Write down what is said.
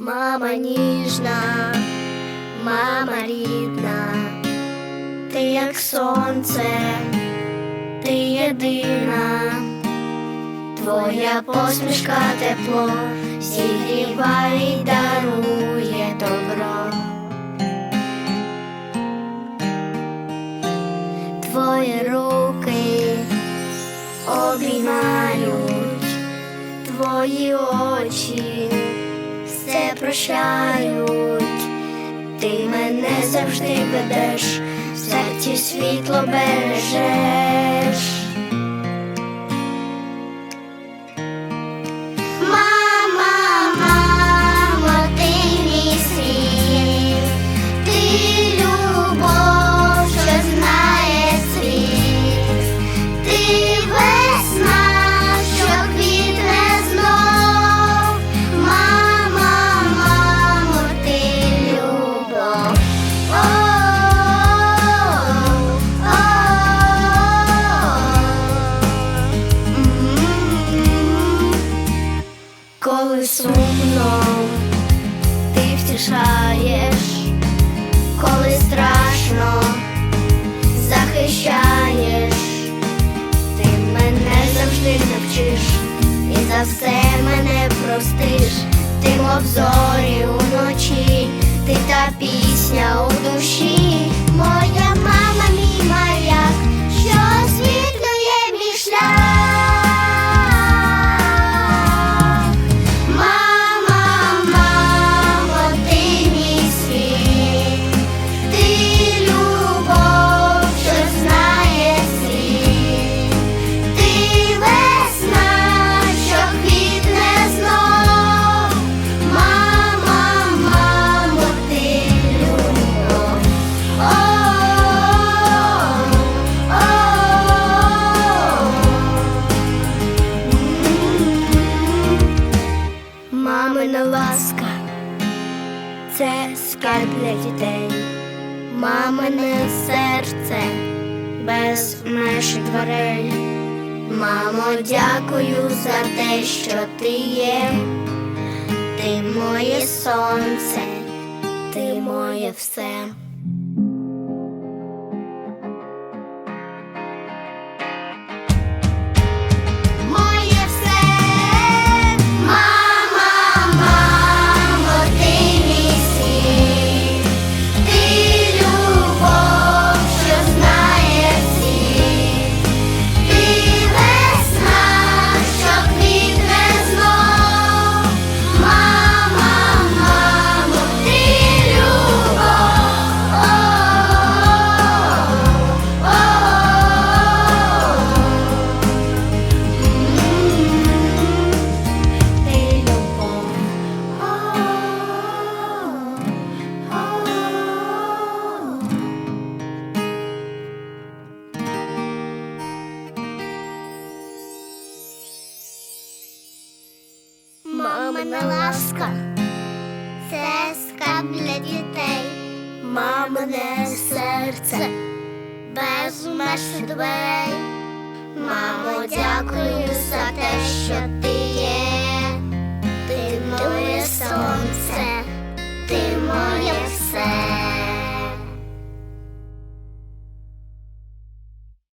Мама ніжна, мама рідна, ти як сонце, ти єдина, твоя посмішка тепло зігріває й дарує добро. Твої руки обіймають, твої очі прощають, ти мене завжди ведеш, в серці світло бережеш. Коли сумно ти втішаєш, коли страшно захищаєш, ти мене завжди навчиш і за все мене простиш, ти мов зорі уночі, ти та пісня у душі, це скарб для дітей, мамине серце без меж дверей. Мамо, дякую за те, що ти є, ти моє сонце, ти моє все. мамина ласка, це скарб для дітей, мамине серце, без меж дверей. Мамо, дякую за те, що ти є, ти моє сонце.